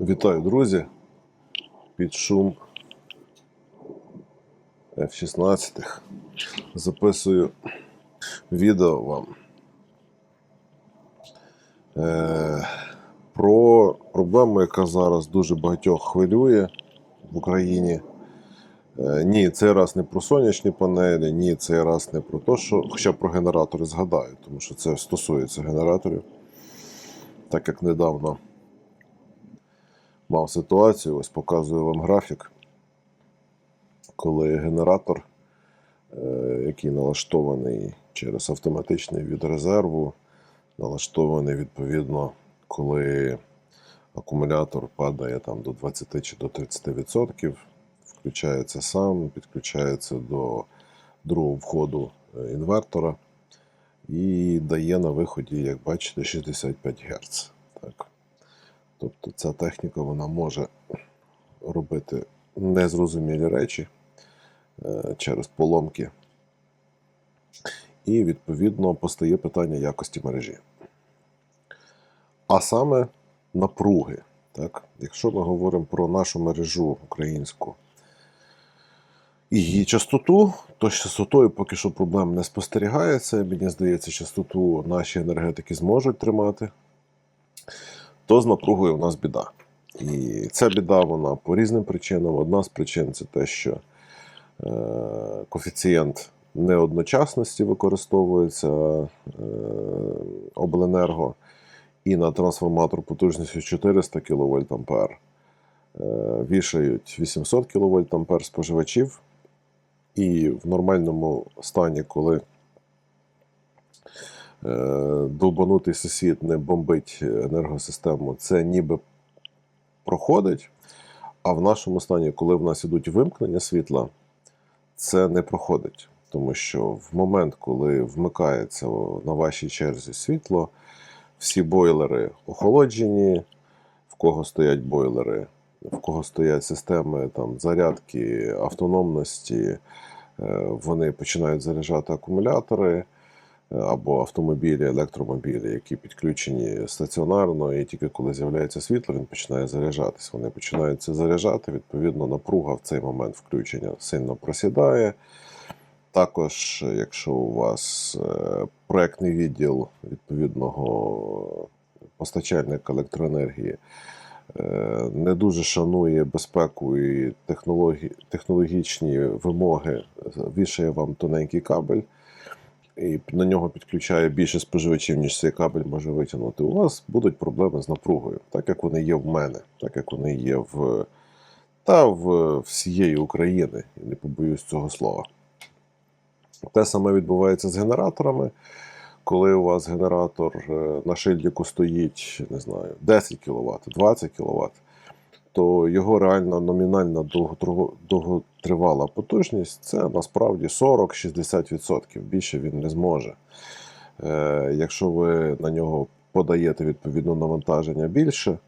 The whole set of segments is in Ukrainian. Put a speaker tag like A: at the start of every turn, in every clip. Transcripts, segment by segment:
A: Вітаю, друзі! Під шум F-16 записую відео вам е, про проблему, яка зараз дуже багатьох хвилює в Україні. Е, ні, цей раз не про сонячні панелі, ні, цей раз не про те, що, хоча про генератори згадаю, тому що це стосується генераторів, так як недавно мав ситуацію, ось показую вам графік, коли генератор, е, який налаштований через автоматичний від резерву, налаштований відповідно, коли акумулятор падає там до 20 чи до 30%, включається сам, підключається до другого входу е, інвертора і дає на виході, як бачите, 65 Гц. Тобто ця техніка вона може робити незрозумілі речі е, через поломки. І, відповідно, постає питання якості мережі. А саме напруги. Так? Якщо ми говоримо про нашу мережу українську і її частоту, то з частотою поки що проблем не спостерігається. Мені здається, частоту наші енергетики зможуть тримати то з напругою у нас біда. І ця біда вона по різним причинам. Одна з причин це те, що е, коефіцієнт неодночасності використовується е, обленерго і на трансформатор потужністю 400 кВт е, вішають 800 кВт споживачів. І в нормальному стані, коли Е, довбанутий сусід не бомбить енергосистему, це ніби проходить. А в нашому стані, коли в нас ідуть вимкнення світла, це не проходить. Тому що в момент, коли вмикається на вашій черзі світло, всі бойлери охолоджені, в кого стоять бойлери, в кого стоять системи там, зарядки, автономності, е, вони починають заряджати акумулятори або автомобілі, електромобілі, які підключені стаціонарно, і тільки коли з'являється світло, він починає заряджатись. Вони починаються заряджати, відповідно, напруга в цей момент включення сильно просідає. Також, якщо у вас е, проектний відділ відповідного постачальника електроенергії е, не дуже шанує безпеку і технологічні вимоги, вішає вам тоненький кабель і на нього підключає більше споживачів, ніж цей кабель може витягнути, у вас будуть проблеми з напругою, так як вони є в мене, так як вони є в та в всієї України, не побоюсь цього слова. Те саме відбувається з генераторами. Коли у вас генератор е, на шильдику стоїть, не знаю, 10 кВт, 20 кВт, то його реальна номінальна довготривала потужність це насправді 40-60%. Більше він не зможе. Е, Якщо ви на нього подаєте відповідно навантаження більше,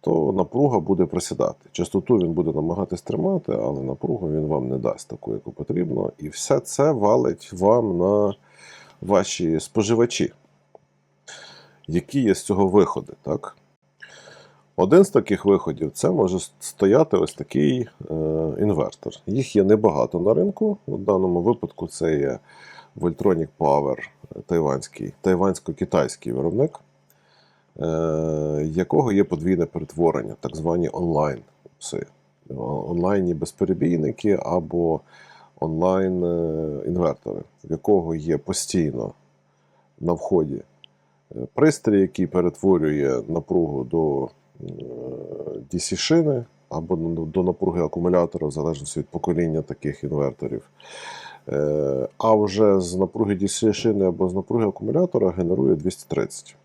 A: то напруга буде просідати. Частоту він буде намагатись тримати, але напругу він вам не дасть таку, яку потрібно. І все це валить вам на ваші споживачі. Які є з цього виходи? так? Один з таких виходів це може стояти ось такий е, інвертор. Їх є небагато на ринку. У даному випадку це є Voltronic Power тайванський, тайвансько-китайський виробник, е, якого є подвійне перетворення, так звані онлайн пси. Онлайнні безперебійники або онлайн-інвертори, в якого є постійно на вході е, пристрій, який перетворює напругу до DC-шини або до напруги акумулятора, в залежності від покоління таких інверторів. Е, а вже з напруги DC-шини або з напруги акумулятора генерує 230.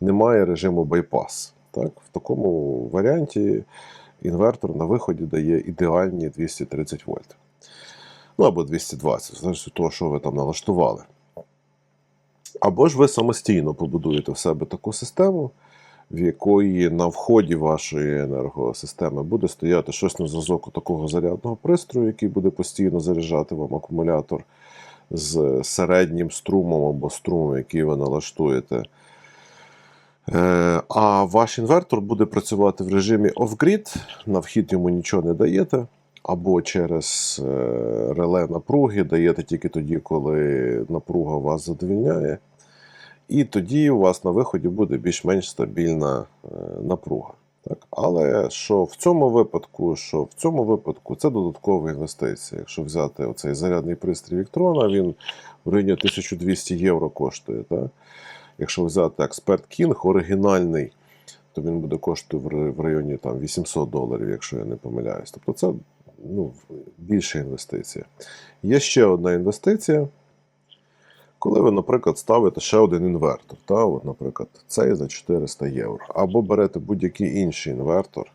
A: Немає режиму байпас. Так? В такому варіанті інвертор на виході дає ідеальні 230 вольт. Ну або 220, залежно від того, що ви там налаштували. Або ж ви самостійно побудуєте в себе таку систему, в якої на вході вашої енергосистеми буде стояти щось на зразок такого зарядного пристрою, який буде постійно заряджати вам акумулятор з середнім струмом або струмом, який ви налаштуєте. Е, А ваш інвертор буде працювати в режимі off-grid, на вхід йому нічого не даєте, або через е, реле напруги даєте тільки тоді, коли напруга вас задовільняє. І тоді у вас на виході буде більш-менш стабільна е, напруга. Так? Але що в цьому випадку, що в цьому випадку це додаткова інвестиція. Якщо взяти оцей зарядний пристрій Віктрона, він в районі 1200 євро коштує. Так? Якщо взяти Expert King оригінальний, то він буде коштувати в районі там, 800 доларів, якщо я не помиляюсь. Тобто це ну, більша інвестиція. Є ще одна інвестиція. Коли ви, наприклад, ставите ще один інвертор, та, от, наприклад, цей за 400 євро, або берете будь-який інший інвертор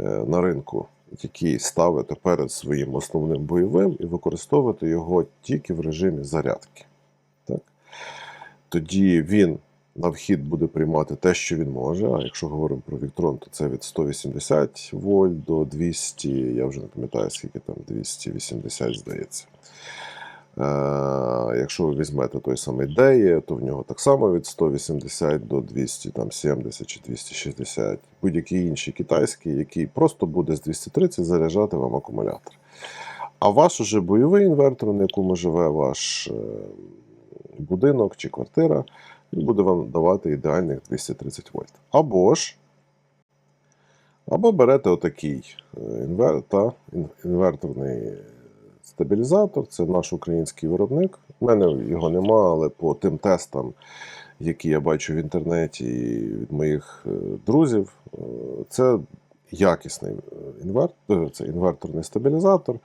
A: е, на ринку, який ставите перед своїм основним бойовим, і використовуєте його тільки в режимі зарядки. Так? Тоді він на вхід буде приймати те, що він може. А якщо говоримо про Віктрон, то це від 180 вольт до 200, я вже не пам'ятаю, скільки там 280, здається. Е, Якщо ви візьмете той самий DEE, то в нього так само від 180 до 270 чи 260, будь-який інший китайський, який просто буде з 230 заряджати вам акумулятор. А ваш уже бойовий інвертор, на якому живе ваш е, будинок чи квартира, він буде вам давати ідеальних 230 вольт. Або ж або берете отакий е, інвер... та, ін- інверторний стабілізатор, це наш український виробник. У мене його нема, але по тим тестам, які я бачу в інтернеті від моїх е, друзів, е, це якісний е, інвертор, це інверторний стабілізатор,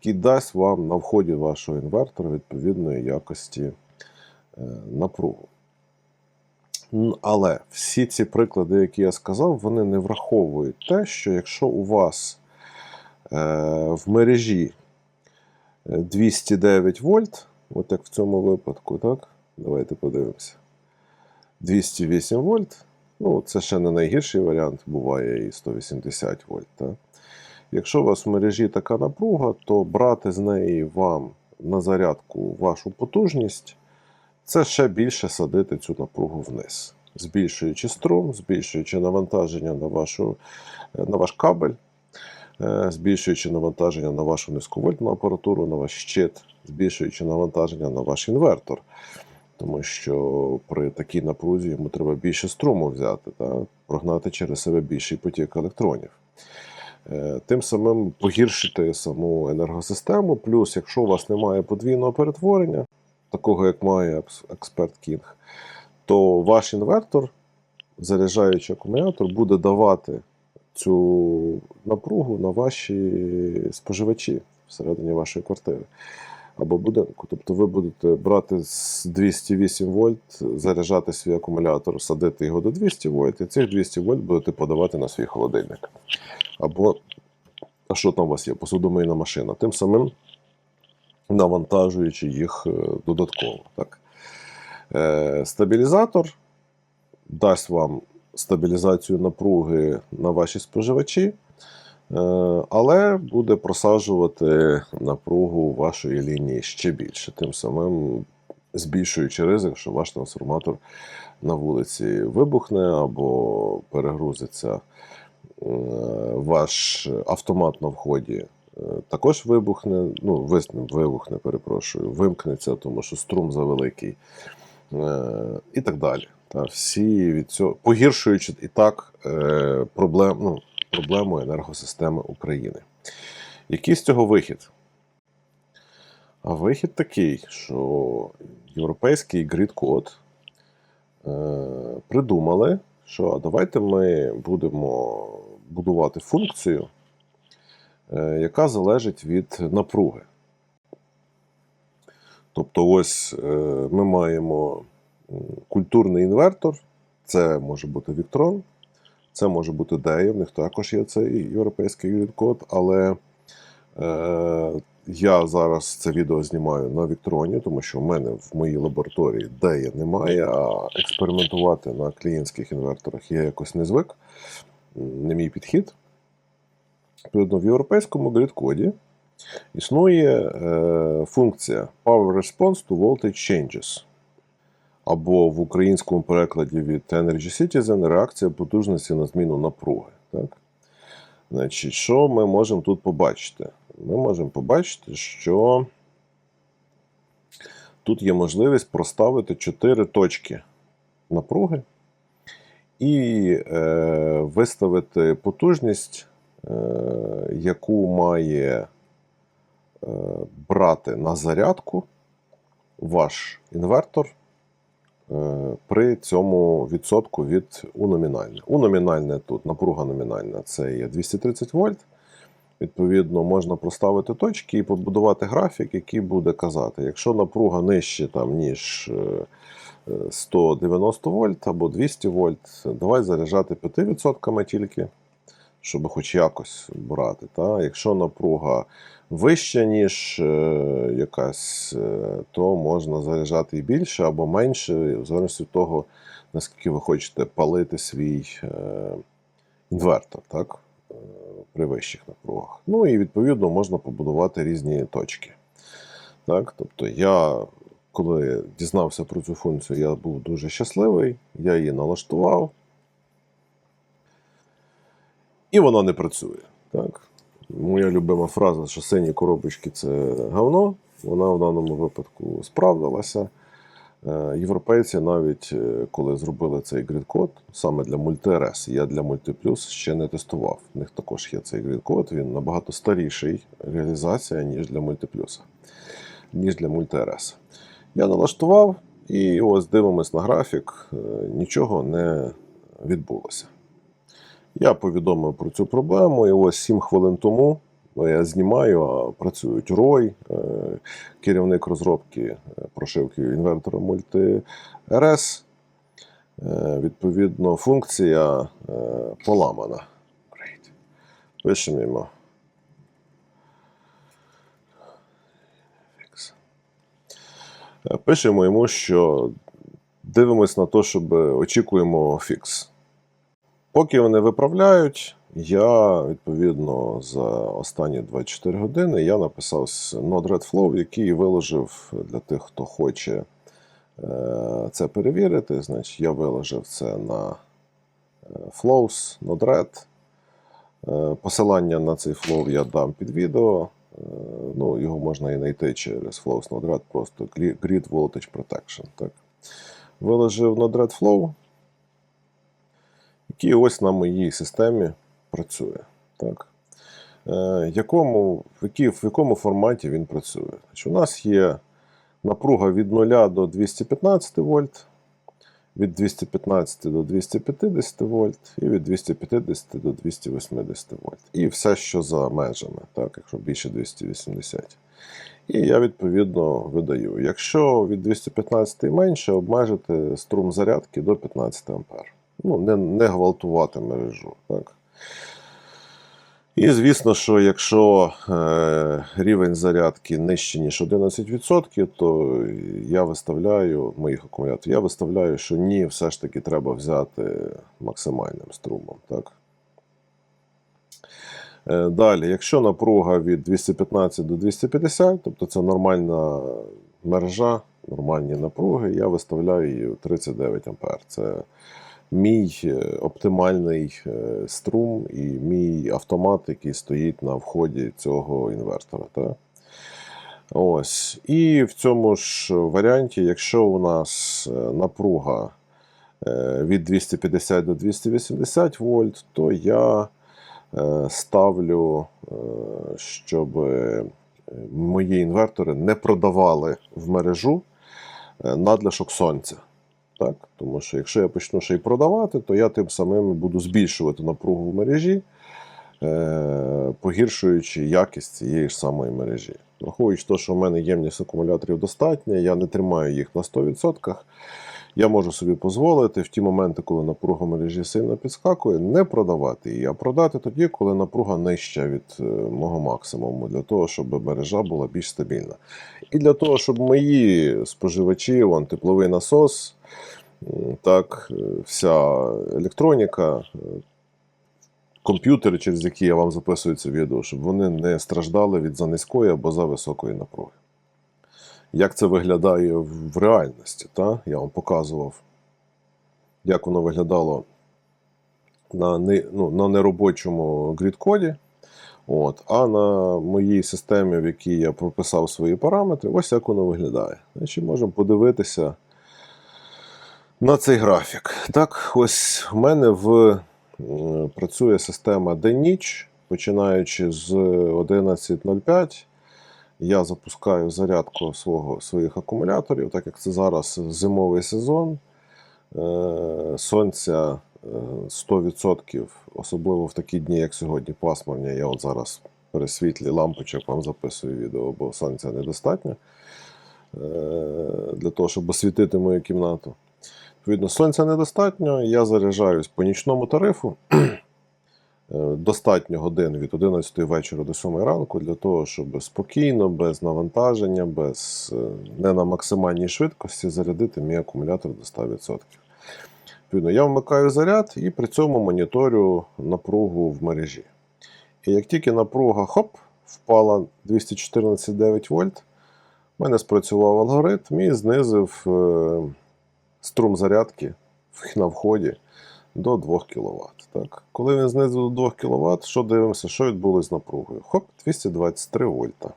A: який дасть вам на вході вашого інвертора відповідної якості напругу. Але всі ці приклади, які я сказав, вони не враховують те, що якщо у вас в мережі 209 вольт, от як в цьому випадку, так? Давайте подивимося. 208 вольт. Ну, це ще не найгірший варіант, буває і 180 вольт. Так? Якщо у вас в мережі така напруга, то брати з неї вам на зарядку вашу потужність це ще більше садити цю напругу вниз, збільшуючи струм, збільшуючи навантаження на, вашу, на ваш кабель, збільшуючи навантаження на вашу низьковольтну апаратуру, на ваш щит, збільшуючи навантаження на ваш інвертор. Тому що при такій напрузі йому треба більше струму взяти, та, прогнати через себе більший потік електронів. Е, Тим самим погіршити саму енергосистему. Плюс, якщо у вас немає подвійного перетворення, такого як має Екс- Expert King, то ваш інвертор, заряджаючий акумулятор, буде давати цю напругу на ваші споживачі всередині вашої квартири або будинку. Тобто ви будете брати з 208 вольт, заряджати свій акумулятор, садити його до 200 вольт, і цих 200 вольт будете подавати на свій холодильник. Або, а що там у вас є? Посудомийна машина. Тим самим навантажуючи їх е, додатково. Так? Е, Стабілізатор дасть вам стабілізацію напруги на ваші споживачі, е, але буде просаджувати напругу вашої лінії ще більше, тим самим збільшуючи ризик, що ваш трансформатор на вулиці вибухне або перегрузиться е, ваш автомат на вході. е, Також вибухне, ну, вибухне, перепрошую, вимкнеться, тому що струм завеликий, і так далі. Та всі від цього погіршуючи і так е, проблем, ну, проблему енергосистеми України. Який з цього вихід? А вихід такий, що європейський грід-код е, придумали, що давайте ми будемо будувати функцію, е, яка залежить від напруги. Тобто, ось ми маємо культурний інвертор, це може бути Віктрон, це може бути DEA, в них також є цей європейський грід-код, але е, я зараз це відео знімаю на Віктроні, тому що в мене в моїй лабораторії DEA немає, а експериментувати на клієнтських інверторах я якось не звик, не мій підхід. Відповідно, в європейському грід-коді існує е, функція Power Response to Voltage Changes. Або в українському перекладі від Energy Citizen реакція потужності на зміну напруги. Так? Значить, що ми можемо тут побачити? Ми можемо побачити, що тут є можливість проставити 4 точки напруги і е, виставити потужність, е, яку має е, брати на зарядку ваш інвертор при цьому відсотку від У номінальне. У номінальне тут напруга номінальна це є 230 вольт. Відповідно, можна проставити точки і побудувати графік, який буде казати, якщо напруга нижче там, ніж е, е, 190 вольт або 200 вольт, давай заряджати 5% тільки, щоб хоч якось брати. Та? Якщо напруга вища, ніж е, якась, е, то можна заряджати і більше або менше, в залежності від того, наскільки ви хочете палити свій е, інвертор. Так? При вищих напругах. Ну і відповідно можна побудувати різні точки. Так? Тобто я, коли дізнався про цю функцію, я був дуже щасливий, я її налаштував. І вона не працює. Так? Моя любима фраза, що сині коробочки це говно, вона в даному випадку справдилася. Е, Європейці навіть е, коли зробили цей грід-код саме для MultiRS, я для MultiPlus ще не тестував. У них також є цей грід-код, він набагато старіший реалізація, ніж для MultiPlus, ніж для MultiRS. Я налаштував і ось дивимось на графік, е, нічого не відбулося. Я повідомив про цю проблему, і ось 7 хвилин тому я знімаю, а працюють Рой, е, керівник розробки е, прошивки інвертора MultiRS. Е, Відповідно, функція е, поламана. Пишемо йому. Е, Пишемо йому, що дивимось на те, щоб очікуємо фікс. Поки вони виправляють, я відповідно за останні 24 години я написав Node-RED Flow, який виложив для тих, хто хоче е, це перевірити. Значить, я виложив це на е, Flows, Node-RED. Е, Посилання на цей флоу я дам під відео. Ну, його можна і знайти через Flows Node-RED, просто Grid Voltage Protection. Так. Виложив Node-RED Flow який ось на моїй системі працює. Так? Е, якому, в, якому форматі він працює? Значить, у нас є напруга від 0 до 215 вольт, від 215 до 250 вольт і від 250 до 280 вольт. І все, що за межами, так, якщо більше 280. І я відповідно видаю. Якщо від 215 і менше, обмежити струм зарядки до 15 А ну, не, не гвалтувати мережу. Так? І звісно, що якщо е, рівень зарядки нижче, ніж 11%, то я виставляю моїх акумуляторів, я виставляю, що ні, все ж таки треба взяти максимальним струмом. Так? Е, Далі, якщо напруга від 215 до 250, тобто це нормальна мережа, нормальні напруги, я виставляю її 39 А. Це мій е, оптимальний е, струм і мій автомат, який стоїть на вході цього інвертора. Так? Ось. І в цьому ж варіанті, якщо у нас е, напруга від 250 до 280 вольт, то я ставлю, щоб мої інвертори не продавали в мережу надлишок сонця. Так? Тому що якщо я почну ще й продавати, то я тим самим буду збільшувати напругу в мережі, е, погіршуючи якість цієї ж самої мережі. Враховуючи те, що в мене ємність акумуляторів достатня, я не тримаю їх на 100%. Я можу собі дозволити в ті моменти, коли напруга мережі сильно підскакує, не продавати її, а продати тоді, коли напруга нижча від е, мого максимуму, для того, щоб мережа була більш стабільна. І для того, щоб мої споживачі, вон, тепловий насос, так, е, вся електроніка, е, комп'ютери, через які я вам записую це відео, щоб вони не страждали від занизької або за високої напруги. Як це виглядає в реальності. Та? Я вам показував, як воно виглядало на, не, ну, на неробочому грід-коді. От, а на моїй системі, в якій я прописав свої параметри, ось як воно виглядає. Значить, можемо подивитися на цей графік. Так, ось в мене в, працює система день-ніч, починаючи з 11.05. Я запускаю зарядку свого, своїх акумуляторів, так як це зараз зимовий сезон. Е, Сонця е, 100%, особливо в такі дні, як сьогодні, пасмурні. Я от зараз при світлі лампочок вам записую відео, бо сонця недостатньо е, для того, щоб освітити мою кімнату. Відповідно, сонця недостатньо. Я заряджаюсь по нічному тарифу. Е, Достатньо годин від 11 вечора до 7 ранку для того, щоб спокійно, без навантаження, без е, не на максимальній швидкості зарядити мій акумулятор до 100%. Відповідно, я вмикаю заряд і при цьому моніторю напругу в мережі. І як тільки напруга хоп, впала 214,9 вольт, в мене спрацював алгоритм і знизив е, струм зарядки на вході до 2 кВт. Так? Коли він знизив до 2 кВт, що дивимося, що відбулося з напругою? Хоп, 223 вольта.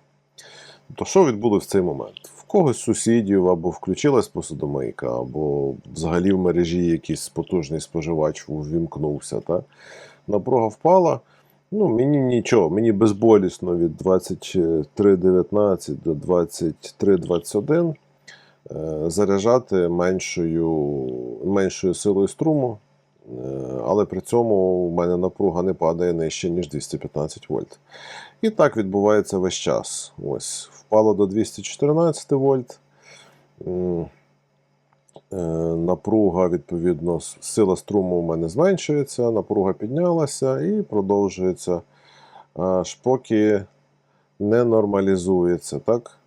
A: Тобто, що відбулося в цей момент? В когось сусідів або включилась посудомийка, або взагалі в мережі якийсь потужний споживач увімкнувся. Так? Напруга впала. Ну, мені нічого, мені безболісно від 23.19 до 23.21 е, заряджати меншою, меншою силою струму, але при цьому у мене напруга не падає нижче, ніж 215 вольт. І так відбувається весь час. Ось, впало до 214 вольт. Е, Напруга, відповідно, сила струму у мене зменшується, напруга піднялася і продовжується, аж поки не нормалізується, так?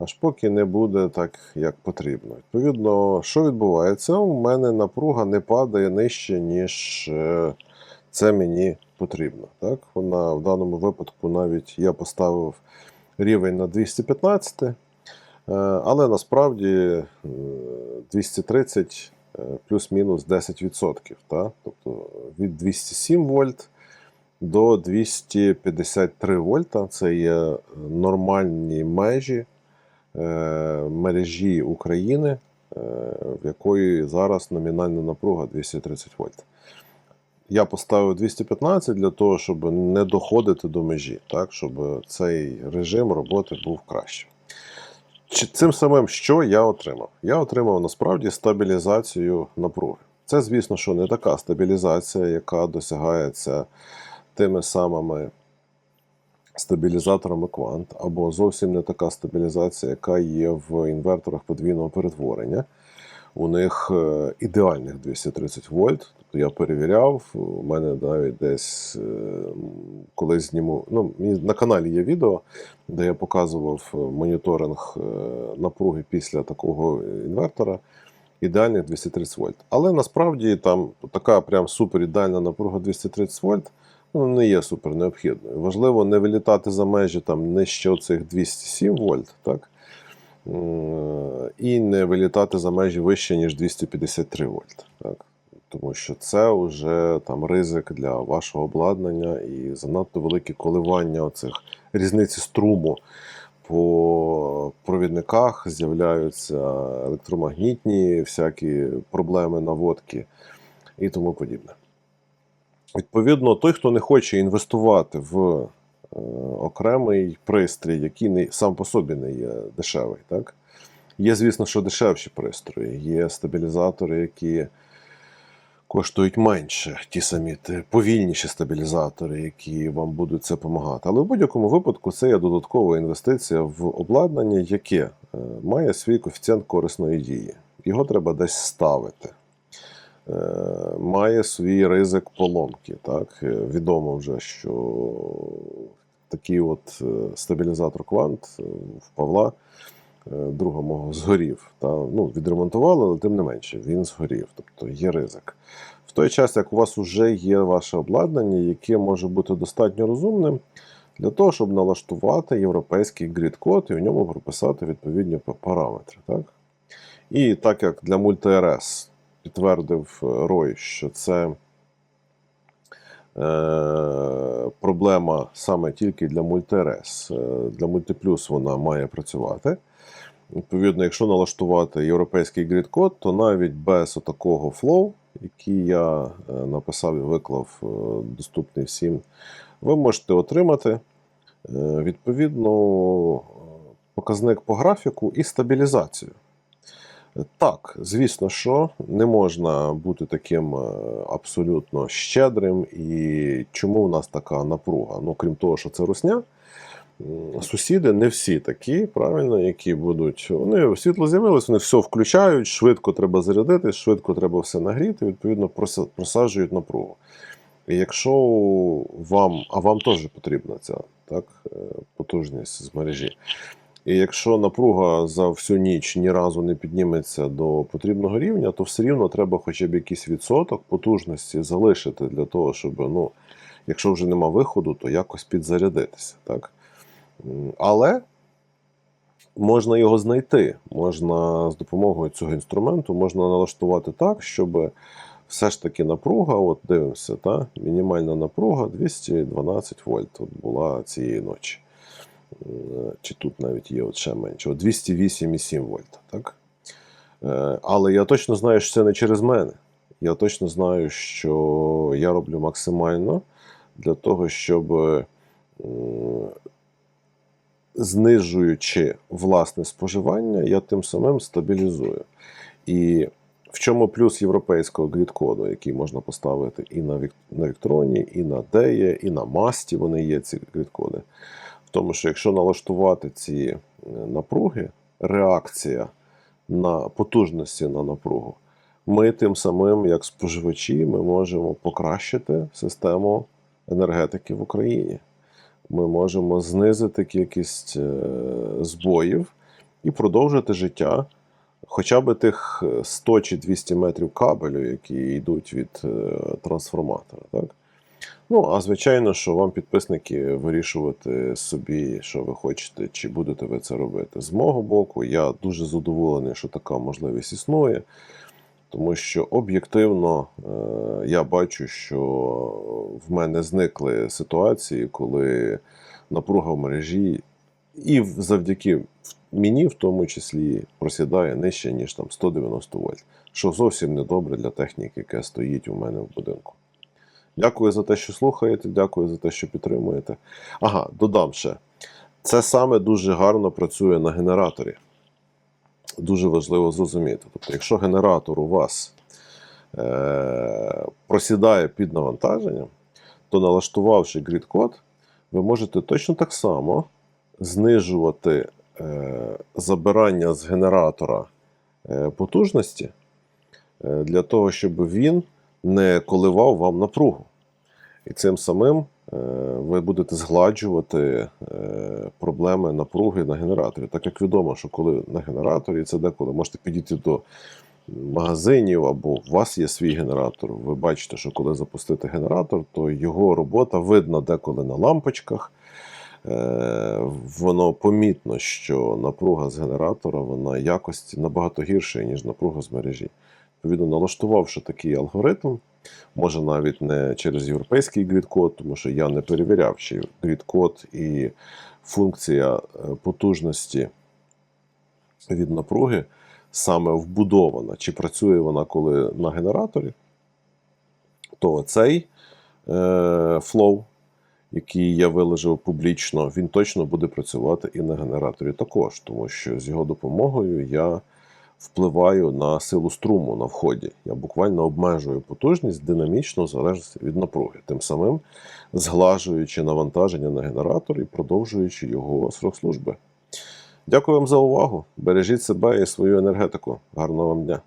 A: Аж поки не буде так, як потрібно. Відповідно, що відбувається? У мене напруга не падає нижче, ніж е, це мені потрібно. Так? Вона в даному випадку навіть я поставив рівень на 215, е, але насправді е, 230 е, плюс-мінус 10%. Так? Тобто від 207 вольт до 253 вольта це є нормальні межі мережі України, е, в якої зараз номінальна напруга 230 вольт. Я поставив 215 для того, щоб не доходити до межі, так, щоб цей режим роботи був кращим. Чи- Цим самим, що я отримав? Я отримав насправді стабілізацію напруги. Це, звісно, що не така стабілізація, яка досягається тими самими стабілізаторами квант, або зовсім не така стабілізація, яка є в інверторах подвійного перетворення. У них е, ідеальних 230 вольт. Тобто я перевіряв, у мене навіть десь е, колись зніму. Ну, на каналі є відео, де я показував е, моніторинг напруги після такого інвертора. Ідеальних 230 вольт. Але насправді там така прям супер ідеальна напруга 230 вольт ну, не є супер необхідною. Важливо не вилітати за межі там нижче оцих 207 вольт, так? І не вилітати за межі вище, ніж 253 вольт. Так? Тому що це вже там ризик для вашого обладнання і занадто великі коливання оцих різниці струму по провідниках з'являються електромагнітні всякі проблеми наводки і тому подібне. Відповідно, той, хто не хоче інвестувати в е, окремий пристрій, який не, сам по собі не є дешевий, так? Є, звісно, що дешевші пристрої, є стабілізатори, які коштують менше, ті самі повільніші стабілізатори, які вам будуть це допомагати. Але в будь-якому випадку це є додаткова інвестиція в обладнання, яке е, має свій коефіцієнт корисної дії. Його треба десь ставити. Е, Має свій ризик поломки. Так? Е, Відомо вже, що такий от е, стабілізатор квант в Павла друга мого згорів. Та, ну, відремонтували, але тим не менше, він згорів. Тобто є ризик. В той час, як у вас вже є ваше обладнання, яке може бути достатньо розумним для того, щоб налаштувати європейський грід-код і в ньому прописати відповідні параметри. Так? І так як для MultiRS підтвердив е, Рой, що це е, проблема саме тільки для MultiRS, е, для MultiPlus вона має працювати. Відповідно, якщо налаштувати європейський грід-код, то навіть без такого флоу, який я написав і виклав, доступний всім, ви можете отримати відповідно показник по графіку і стабілізацію. Так, звісно, що не можна бути таким е, абсолютно щедрим. І чому в нас така напруга? Ну, крім того, що це русня, сусіди не всі такі, правильно, які будуть. Вони світло з'явилось, вони все включають, швидко треба зарядити, швидко треба все нагріти, відповідно, просаджують напругу. І якщо вам, а вам теж потрібна ця так, е, потужність з мережі. І якщо напруга за всю ніч ні разу не підніметься до потрібного рівня, то все рівно треба хоча б якийсь відсоток потужності залишити для того, щоб, ну, якщо вже нема виходу, то якось підзарядитися. Так? Але можна його знайти. Можна з допомогою цього інструменту можна налаштувати так, щоб все ж таки напруга, от дивимося, та, мінімальна напруга 212 вольт от була цієї ночі. Е, Чи тут навіть є от ще менше, 208,7 вольта. Так? Е, Але я точно знаю, що це не через мене. Я точно знаю, що я роблю максимально для того, щоб е, знижуючи власне споживання, я тим самим стабілізую. І в чому плюс європейського грід-коду, який можна поставити і на Вік- Віктроні, і на Деє, і на Масті вони є ці грід-коди. Тому, що якщо налаштувати ці е, напруги, реакція на потужності на напругу, ми тим самим, як споживачі, ми можемо покращити систему енергетики в Україні. Ми можемо знизити кількість е, збоїв і продовжити життя хоча б тих е, 100 чи 200 метрів кабелю, які йдуть від е, трансформатора. Так? Ну, а звичайно, що вам, підписники, вирішувати собі, що ви хочете, чи будете ви це робити. З мого боку, я дуже задоволений, що така можливість існує, тому що об'єктивно е, я бачу, що в мене зникли ситуації, коли напруга в мережі, і завдяки мені, в тому числі, просідає нижче, ніж там 190 вольт, що зовсім не добре для техніки, яка стоїть у мене в будинку. Дякую за те, що слухаєте, дякую за те, що підтримуєте. Ага, додам ще. Це саме дуже гарно працює на генераторі. Дуже важливо зрозуміти. Тобто, якщо генератор у вас е- просідає під навантаженням, то налаштувавши грід-код, ви можете точно так само знижувати е- забирання з генератора е- потужності е, для того, щоб він не коливав вам напругу. І цим самим е, ви будете згладжувати е, проблеми напруги на генераторі. Так як відомо, що коли на генераторі, це деколи можете підійти до магазинів або у вас є свій генератор. Ви бачите, що коли запустити генератор, то його робота видна деколи на лампочках. Е, Воно помітно, що напруга з генератора вона якості набагато гірша, ніж напруга з мережі. Відповідно, налаштувавши такий алгоритм, може навіть не через європейський грід-код, тому що я не перевіряв, чи грід-код і функція е, потужності від напруги саме вбудована, чи працює вона коли на генераторі, то цей е, флоу, який я виложив публічно, він точно буде працювати і на генераторі також, тому що з його допомогою я впливаю на силу струму на вході. Я буквально обмежую потужність динамічно в залежності від напруги, тим самим зглажуючи навантаження на генератор і продовжуючи його срок служби. Дякую вам за увагу. Бережіть себе і свою енергетику. Гарного вам дня!